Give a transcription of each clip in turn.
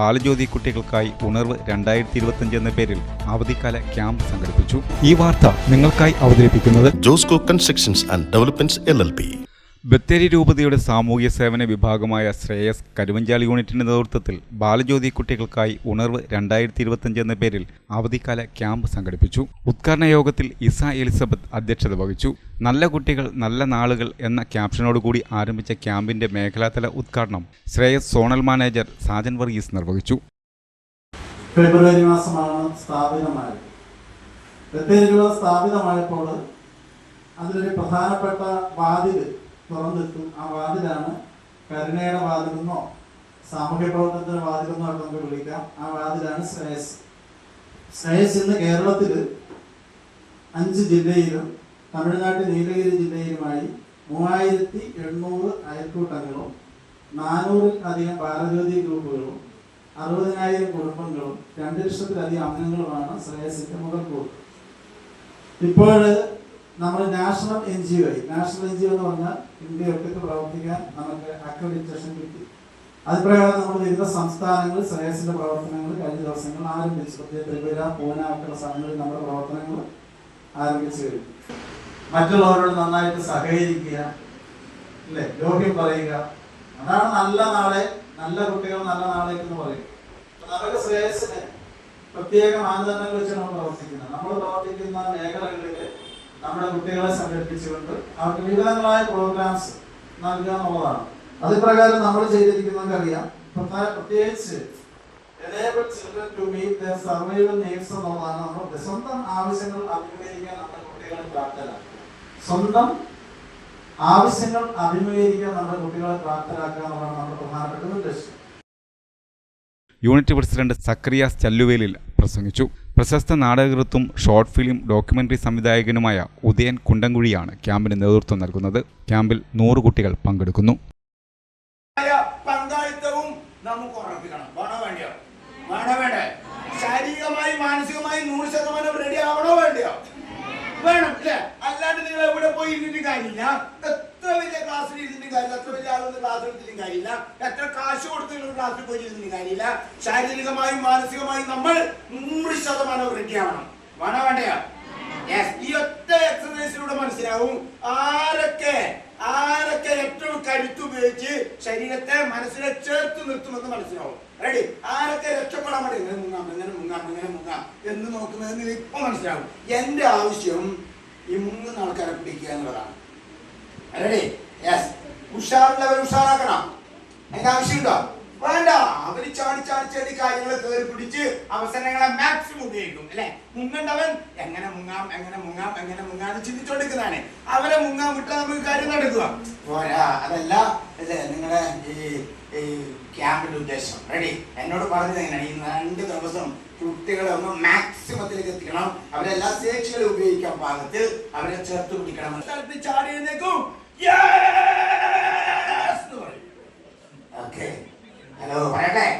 ബാലജ്യോതി കുട്ടികൾക്കായി ഉണർവ് രണ്ടായിരത്തി ഇരുപത്തിയഞ്ച് എന്ന പേരിൽ അവധിക്കാല ക്യാമ്പ് സംഘടിപ്പിച്ചു. ഈ വാർത്ത നിങ്ങൾക്കായി അവതരിപ്പിക്കുന്നത് Josco constructions and developments L Bathery രൂപതയുടെ സാമൂഹ്യ സേവന വിഭാഗമായ ശ്രേയസ് കരുവഞ്ചാൽ യൂണിറ്റിന്റെ നേതൃത്വത്തിൽ ബാലജ്യോതി കുട്ടികൾക്കായി ഉണർവ് രണ്ടായിരത്തി ഇരുപത്തിയഞ്ച് എന്ന പേരിൽ അവധിക്കാല ക്യാമ്പ് സംഘടിപ്പിച്ചു. ഉദ്ഘാടന യോഗത്തിൽ ഇസ എലിസബത്ത് അധ്യക്ഷത വഹിച്ചു. നല്ല കുട്ടികൾ നല്ല നാളുകൾ എന്ന ക്യാപ്ഷനോടുകൂടി ആരംഭിച്ച ക്യാമ്പിന്റെ മേഖലാതല ഉദ്ഘാടനം ശ്രേയസ് സോണൽ മാനേജർ സാജൻ വർഗീസ് നിർവഹിച്ചു. ഫെബ്രുവരി മാസമാണ് സ്ഥാപിതമായത്. ബത്തേരികൾ സ്ഥാപിതമായപ്പോൾ അതിലൊരു പ്രധാനപ്പെട്ട വാതിൽ തുറന്നിട്ടു ആ വാതിലാണ് കരുണയുടെ വാതിലെന്നോ സാമൂഹ്യ പ്രവർത്തനത്തിന്റെ വാതിലെന്നോ ഒക്കെ നമുക്ക് വിളിക്കാം. ആ വാതിലാണ് ശ്രേയസ്. ശ്രേയസ് ഇന്ന് കേരളത്തിൽ അഞ്ച് ജില്ലയിലും തമിഴ്നാട്ടിൽ നീലഗിരി ജില്ലയിലുമായി മൂവായിരത്തി എണ്ണൂറ് അയൽക്കൂട്ടങ്ങളും നാനൂറിൽ അധികം ഭാരജ്യോതി ഗ്രൂപ്പുകളും അറുപതിനായിരം കുടുംബങ്ങളും രണ്ട് ലക്ഷത്തിലധികം അംഗങ്ങളുമാണ് ശ്രേയസിന്റെ മുതൽക്കൂട് ഇപ്പോൾ നമ്മൾ national N G O national N G O എന്ന് പറഞ്ഞാൽ ഇന്ത്യയൊക്കെ പ്രവർത്തിക്കാൻ നമുക്ക് അക്രഡിറ്റേഷൻ കിട്ടി. അതുപ്രകാരം നമ്മൾ വിവിധ സംസ്ഥാനങ്ങൾ ശ്രേയസിന്റെ പ്രവർത്തനങ്ങൾ കഴിഞ്ഞ ദിവസങ്ങൾ ആരംഭിച്ചു. പ്രത്യേക ത്രിപുര പൂന ഒക്കെയുള്ള സ്ഥലങ്ങളിൽ നമ്മുടെ പ്രവർത്തനങ്ങൾ ആരംഭിച്ചു കഴിഞ്ഞു. മറ്റുള്ളവരോട് നന്നായിട്ട് സഹകരിക്കുക അല്ലേ? ലോഹ്യം പറയുക. അതാണ് നല്ല നാളെ നല്ല കുട്ടികൾ നല്ല നാളേക്ക് എന്ന് പറയും നമുക്ക് ശ്രേയസിന് പ്രത്യേക മാനദണ്ഡങ്ങൾ വെച്ച് നമ്മൾ പ്രവർത്തിക്കുന്നത് നമ്മുടെ കുട്ടികളെ സംഘടിപ്പിച്ചുകൊണ്ട് അവർക്ക് വിവിധങ്ങളായ പ്രോഗ്രാംസ് നൽകുക എന്നുള്ളതാണ് അതിപ്രകാരം നമ്മൾ ചെയ്തിരിക്കുന്നത് അറിയാം പ്രത്യേക- പ്രത്യേകിച്ച് എനേബിൾ ടു മീറ്റ് നീഡ്സ് ആവശ്യങ്ങൾ നമ്മുടെ കുട്ടികളെ പ്രാപ്തരാണ് സ്വന്തം ആവശ്യങ്ങൾ അഭിമുഖീകരിക്കാൻ നമ്മുടെ കുട്ടികളെ പ്രാപ്തരാക്കുക എന്നുള്ളതാണ് നമ്മുടെ പ്രധാനപ്പെട്ട ഉദ്ദേശം. യൂണിറ്റ് പ്രസിഡന്റ് സക്രിയ ചല്ലുവേലിൽ പ്രസംഗിച്ചു. പ്രശസ്ത നാടകകൃത്തും ഷോർട്ട് ഫിലിം ഡോക്യുമെന്ററി സംവിധായകനുമായ ഉദയൻ കുണ്ടൻകുഴിയാണ് ക്യാമ്പിന് നേതൃത്വം നൽകുന്നത്. ക്യാമ്പിൽ നൂറ് കുട്ടികൾ പങ്കെടുക്കുന്നു. ശാരീരികമായി മാനസികമായി നൂറ് ശതമാനം റെഡി ആവണോ വേണ്ടിയോ? വേണം അല്ലാണ്ട് നിങ്ങൾ എവിടെ പോയി ഇരുന്നിട്ട് കാര്യമില്ല. ഇരുന്നിട്ട് കാര്യമില്ല എത്ര വലിയ ആളൊന്നും ക്ലാസ് എടുത്തിട്ടും കാര്യമില്ല. എത്ര കാശ് കൊടുത്ത് നിങ്ങൾ ക്ലാസ്സിൽ പോയി ഇരുന്നിട്ട് കാര്യമില്ല. ശാരീരികമായും മാനസികമായും നമ്മൾ നൂറ് ശതമാനം റെഡി ആവണം. വേണോ വേണ്ടയോ? ഈ ഒറ്റ എക്സസൈസിലൂടെ മനസ്സിലാവും ആരൊക്കെ ആരൊക്കെ ഏറ്റവും കരുത്ത് ഉപയോഗിച്ച് ശരീരത്തെ മനസ്സിനെ ചേർത്ത് നിർത്തുമെന്ന് മനസ്സിലാവും. റെഡി ആരൊക്കെ രക്ഷപ്പെടാൻ വേണ്ടി ഇങ്ങനെ മുങ്ങാം ഇങ്ങനെ മുങ്ങാം ഇങ്ങനെ മുങ്ങാം എന്ന് നോക്കുന്നതെന്ന് ഇപ്പൊ മനസ്സിലാവും. എന്റെ ആവശ്യം ഈ മുങ്ങുന്ന ആൾക്കാരെ പിടിക്കുക എന്നുള്ളതാണ്. റെഡി യെസ് ഉഷാറുള്ളവർ ഉഷാറാക്കണം. അതിന്റെ ആവശ്യമുണ്ടോ? വേണ്ട. അവർ ചാടി ചാടി ചാടി കാര്യങ്ങൾ കയറി പിടിച്ച് അവസരങ്ങളെ മാക്സിമം ഉപയോഗിക്കും അല്ലെ? മുങ്ങണ്ടവൻ എങ്ങനെ മുങ്ങാം എങ്ങനെ മുങ്ങാം എങ്ങനെ മുങ്ങാന്ന് ചിന്തിച്ചോണ്ടിരിക്കുന്നതാണ്. അവരെ മുങ്ങാൻ വിട്ടാൽ നമുക്ക് കാര്യം നടക്കുക. പോരാ. അതല്ല അല്ലേ നിങ്ങളുടെ ഈ ഈ ക്യാമ്പിന്റെ ഉദ്ദേശം. റെഡി എന്നോട് പറഞ്ഞത് എങ്ങനെയാണ്? ഈ രണ്ട് ദിവസം കുട്ടികളെ ഒന്ന് മാക്സിമത്തിലേക്ക് എത്തിക്കണം. അവരെല്ലാ ശേഷികളും ഉപയോഗിക്കാൻ പാകത്തിൽ അവരെ ചേർത്ത് പിടിക്കണം. ചാടി എഴുന്നേക്കും Đồ sil.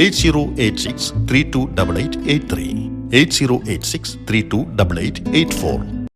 Eight zero eight six three two double eight eight three. Eight zero eight six three two double eight eight four.